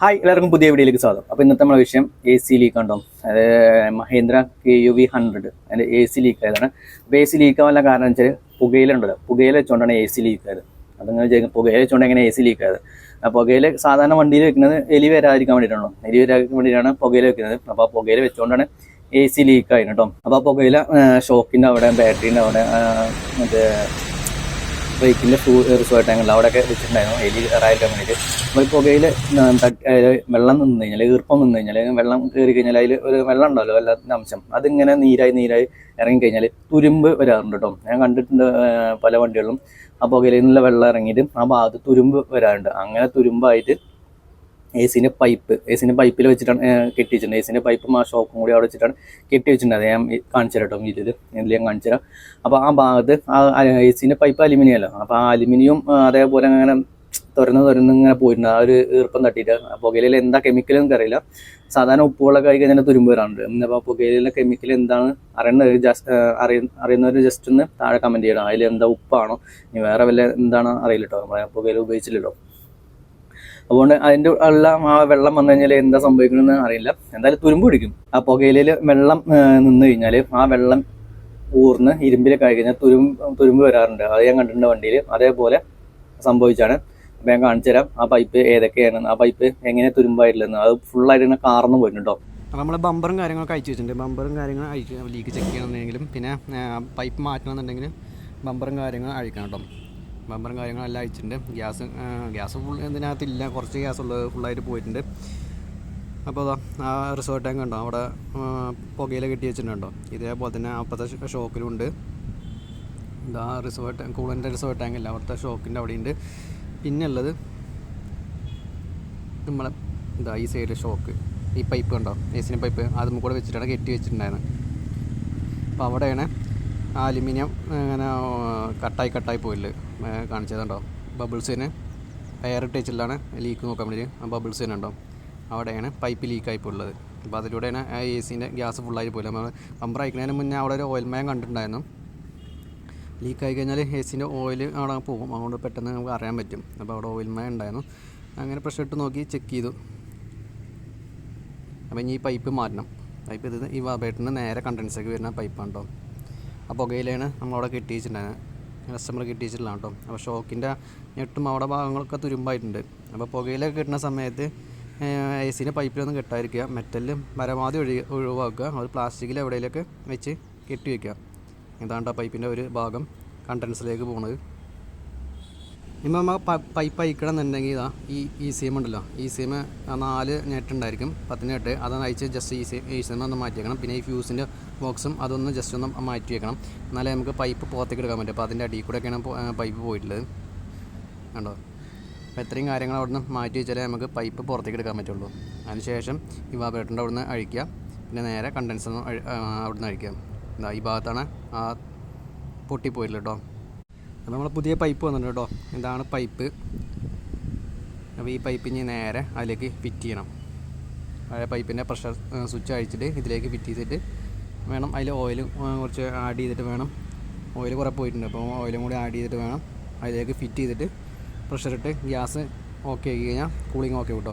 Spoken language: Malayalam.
ഹായ് എല്ലാവർക്കും പുതിയ വീഡിയോയിലേക്ക് സ്വാഗതം. അപ്പോൾ ഇന്നത്തെ നമ്മുടെ വിഷയം എ സി ലീക്ക് ഉണ്ടോ അതായത് Mahindra K U V hundred അതിന്റെ എ സി ലീക്ക് ആയതാണ്. അപ്പോൾ എ സി ലീക്ക് ആവാനുള്ള കാരണം വെച്ചാൽ പുകയില ഉണ്ടല്ലോ പുകയില വെച്ചുകൊണ്ടാണ് എ സി ലീക്ക് ആയത്. അതങ്ങനെ ചെയ്യുക പുകയില വെച്ചുകൊണ്ട് എങ്ങനെ എ സി ലീക്ക് ആയത്? ആ പുകയില സാധാരണ വണ്ടിയിൽ വെക്കുന്നത് എലി വരാതിരിക്കാൻ വേണ്ടിയിട്ടാണോ എലി വരാതിരിക്കാൻ വേണ്ടിയിട്ടാണ് പുകയില വെക്കുന്നത്. അപ്പോൾ ആ പുകയില വെച്ചുകൊണ്ടാണ് എ സി ലീക്ക് ആയിരുന്നു കേട്ടോ. അപ്പോൾ ആ പുകയില ഷോക്കിന്റെ അവിടെ ബാറ്ററീന്റെ അവിടെ മറ്റേ ബൈക്കിന്റെ ഫ്രൂ റിസോർട്ട് ടാങ്ക് അവിടെയൊക്കെ വെച്ചിട്ടുണ്ടായിരുന്നു. എലി റായൽ കമ്പനിയിൽ ഈ പുകയിൽ വെള്ളം നിന്ന് കഴിഞ്ഞാൽ ഈർപ്പം നിന്ന് കഴിഞ്ഞാൽ വെള്ളം കയറി കഴിഞ്ഞാൽ അതിൽ ഒരു വെള്ളം ഉണ്ടല്ലോ വെള്ളത്തിന്റെ അംശം. അതിങ്ങനെ നീരായി നീരായി ഇറങ്ങി കഴിഞ്ഞാൽ തുരുമ്പ് വരാറുണ്ട് കേട്ടോ. ഞാൻ കണ്ടിട്ടുണ്ട് പല വണ്ടികളിലും. ആ പുകയിൽ നിന്നുള്ള വെള്ളം ഇറങ്ങിയിട്ട് ആ ഭാഗത്ത് തുരുമ്പ് വരാറുണ്ട്. അങ്ങനെ തുരുമ്പായിട്ട് എ സിന്റെ പൈപ്പ് എ സിന്റെ പൈപ്പിൽ വെച്ചിട്ടാണ് കെട്ടിവെച്ചിട്ടുണ്ട്. കെട്ടി വെച്ചിട്ടുണ്ട് എ സിന്റെ പൈപ്പും ആ ഷോക്കും കൂടി അവിടെ വെച്ചിട്ടാണ് കെട്ടി വെച്ചിട്ടുണ്ട് ഞാൻ കാണിച്ചു കേട്ടോ ഇതിൽ ഇതിൽ ഞാൻ കാണിച്ചു തരാം. അപ്പോൾ ആ ഭാഗത്ത് ആ എ സിന്റെ പൈപ്പ് അലുമിനിയം അല്ല അപ്പോൾ ആ അലുമിനിയം അതേപോലെ അങ്ങനെ തുറന്ന് തുറന്ന് ഇങ്ങനെ പോയിട്ടുണ്ട്. ആ ഒരു ഈർപ്പം തട്ടിയിട്ട്. ആ പുകയില എന്താ കെമിക്കൽ എനിക്ക് അറിയില്ല സാധാരണ ഉപ്പുകളൊക്കെ ആയി കഴിഞ്ഞാൽ തുരുമ്പ് വരാറുണ്ട്. അപ്പോൾ പുകയിലെ കെമിക്കൽ എന്താണ് അറിയുന്നത്? ജസ്റ്റ് അറിയ അറിയുന്നവർ ജസ്റ്റ് ഒന്ന് താഴെ കമന്റ് ചെയ്യണം. അതിൽ എന്താ ഉപ്പാണോ? ഇനി വേറെ വല്ല എന്താണ് അറിയില്ല കേട്ടോ നമ്മളെ പുകയില ഉപയോഗിച്ചില്ലല്ലോ. അതുകൊണ്ട് അതിന്റെ ഉള്ള ആ വെള്ളം വന്നു കഴിഞ്ഞാൽ എന്താ സംഭവിക്കണമെന്ന് അറിയില്ല. എന്തായാലും തുരുമ്പ് പിടിക്കും. ആ പുകയിലയിൽ വെള്ളം നിന്ന് കഴിഞ്ഞാൽ ആ വെള്ളം ഊർന്ന് ഇരുമ്പിലൊക്കെ ആയി കഴിഞ്ഞാൽ തുരുമ്പ് തുരുമ്പ് വരാറുണ്ട്. അത് ഞാൻ കണ്ടിട്ടുണ്ട് വണ്ടിയിൽ അതേപോലെ സംഭവിച്ചാണ്. അപ്പം ഞാൻ കാണിച്ചു തരാം. ആ പൈപ്പ് ഏതൊക്കെയാണ് ആ പൈപ്പ് എങ്ങനെ തുരുമ്പായിട്ടില്ലെന്ന് അത് ഫുള്ളായിട്ട് ഇങ്ങനെ കാർന്നു പോയിട്ടുണ്ട് നമ്മൾ ബമ്പറും കാര്യങ്ങളൊക്കെ അയച്ചു വെച്ചിട്ടുണ്ട്. ബമ്പറും കാര്യങ്ങളും അയച്ചു ലീക്ക് ചെക്ക് ചെയ്യണമെന്നുണ്ടെങ്കിലും പിന്നെ പൈപ്പ് മാറ്റണമെന്നുണ്ടെങ്കിൽ ബമ്പറും കാര്യങ്ങളും അഴിക്കണം കേട്ടോ ബമ്പറും കാര്യങ്ങളെല്ലാം അയച്ചിട്ടുണ്ട്. ഗ്യാസ് ഗ്യാസ് ഫുൾ ഇതിനകത്തില്ല. കുറച്ച് ഗ്യാസ് ഉള്ളത് ഫുള്ളായിട്ട് പോയിട്ടുണ്ട്. അപ്പോൾ അതാ ആ റിസോർട്ട് ടാങ്ക് ഉണ്ടോ? അവിടെ പുകയില കെട്ടി വെച്ചിട്ടുണ്ടോ? ഇതേപോലെ തന്നെ അപ്പുറത്തെ ഷോക്കിലും ഉണ്ട് ഇതാ റിസോർട്ട് കൂളന്റെ റിസോർട്ട് ടാങ്ക് അല്ല. അവിടുത്തെ ഷോക്കിന്റെ അവിടെയുണ്ട്. പിന്നെ ഉള്ളത് നമ്മളെ ഇതാ ഈ സൈഡിൽ ഷോക്ക്. ഈ പൈപ്പ് കണ്ടോ? സിന്റെ പൈപ്പ് അതും കൂടെ വെച്ചിട്ടാണ് കെട്ടി വെച്ചിട്ടുണ്ടായിരുന്നത്. അപ്പോൾ അവിടെയാണ് അലുമിനിയം ഇങ്ങനെ കട്ടായി കട്ടായി പോയില്ല കാണിച്ചതുണ്ടോ? ബബിൾസിന് എയർ ടച്ചിലാണ് ലീക്ക് നോക്കാൻ വേണ്ടി ആ ബബിൾസ് തന്നെ ഉണ്ടോ? അവിടെയാണ് പൈപ്പ് ലീക്കായി പോയുള്ളത് അപ്പോൾ അതിലൂടെയാണ് ആ എ സിന്റെ ഗ്യാസ് ഫുള്ളായി പോയില്ല. നമ്മൾ പമ്പർ അയക്കുന്നതിന് മുന്നേ അവിടെ ഒരു ഓയിൽ മയം കണ്ടിട്ടുണ്ടായിരുന്നു. ലീക്കായി കഴിഞ്ഞാൽ എ സിന്റെ ഓയിൽ അവിടെ പോകും. അതുകൊണ്ട് പെട്ടെന്ന് നമുക്ക് അറിയാൻ പറ്റും. അപ്പോൾ അവിടെ ഓയിൽ മയം ഉണ്ടായിരുന്നു. അങ്ങനെ പ്രഷർ ഇട്ട് നോക്കി ചെക്ക് ചെയ്തു. അപ്പോൾ ഇനി ഈ പൈപ്പ് മാറ്റണം. പൈപ്പ് ഇത് ഈ വാബേട്ടിന് നേരെ കണ്ടൻസേക്ക് വരുന്ന പൈപ്പാണ് കേട്ടോ ആ പുകയിലാണ് നമ്മളവിടെ കെട്ടിച്ചിട്ടുണ്ടായത് കസ്റ്റമർ കെട്ടിച്ചിട്ടില്ല കേട്ടോ. അപ്പോൾ ഷോക്കിന്റെ ഞെട്ടും അവിടെ ഭാഗങ്ങളൊക്കെ തുരുമ്പായിട്ടുണ്ട്. അപ്പോൾ പുകയിലൊക്കെ കിട്ടുന്ന സമയത്ത് എ സിന്റെ പൈപ്പിലൊന്നും കെട്ടാതിരിക്കുക. മെറ്റലിൽ പരമാവധി ഒഴി ഒഴിവാക്കുക. അത് പ്ലാസ്റ്റിക്കിൽ എവിടെയെങ്കിലൊക്കെ വെച്ച് കെട്ടി വയ്ക്കുക ഇതാണ്ട് ആ പൈപ്പിന്റെ ഒരു ഭാഗം കണ്ടൻസിലേക്ക് പോകുന്നത് ഇപ്പം നമ്മൾ പൈപ്പ് അയക്കണം എന്നുണ്ടെങ്കിൽ ഇതാ ഈ ഇ സി ഉണ്ടല്ലോ. ഈ സി നാല് നെറ്റ് ഉണ്ടായിരിക്കും. പത്ത് നെറ്റ് അതൊന്ന് അയച്ച് ജസ്റ്റ് ഈ സി ഇ സി ഒന്ന് മാറ്റി വെക്കണം പിന്നെ ഈ ഫ്യൂസിന്റെ ബോക്സും അതൊന്ന് ജസ്റ്റ് ഒന്ന് മാറ്റി വെക്കണം. എന്നാലേ നമുക്ക് പൈപ്പ് പുറത്തേക്ക് എടുക്കാൻ പറ്റും. അപ്പോൾ അതിന്റെ അടിയിൽ കൂടെയൊക്കെയാണ് പൈപ്പ് പോയിട്ടുള്ളത്. കണ്ടോ? അപ്പോൾ ഇത്രയും കാര്യങ്ങൾ അവിടുന്ന് മാറ്റി വെച്ചാലേ നമുക്ക് പൈപ്പ് പുറത്തേക്ക് എടുക്കാൻ പറ്റുള്ളൂ. അതിനുശേഷം ഈ വാബേട്ടന്റെ അവിടുന്ന് അഴിക്കുക. പിന്നെ നേരെ കണ്ടൻസർ അവിടുന്ന് അഴിക്കുക. എന്താ ഈ ഭാഗത്താണ് ആ പൊട്ടിപ്പോയിട്ടുള്ളത് കേട്ടോ. അപ്പോൾ നമ്മൾ പുതിയ പൈപ്പ് വന്നിട്ടുണ്ട് കേട്ടോ. ഇതാണ് പൈപ്പ് അപ്പോൾ ഈ പൈപ്പ് ഇനി നേരെ അതിലേക്ക് ഫിറ്റ് ചെയ്യണം. പഴയ പൈപ്പിന്റെ പ്രഷർ സ്വിച്ച് അഴിച്ചിട്ട് ഇതിലേക്ക് ഫിറ്റ് ചെയ്തിട്ട് വേണം അതിൽ ഓയിൽ കുറച്ച് ആഡ് ചെയ്തിട്ട് വേണം. ഓയിൽ കുറേ പോയിട്ടുണ്ട്. അപ്പോൾ ഓയിലും കൂടി ആഡ് ചെയ്തിട്ട് വേണം അതിലേക്ക് ഫിറ്റ് ചെയ്തിട്ട് പ്രഷർ ഇട്ട് ഗ്യാസ് ഓക്കെ ആക്കി കഴിഞ്ഞാൽ കൂളിംഗ് ഓക്കെ കിട്ടും.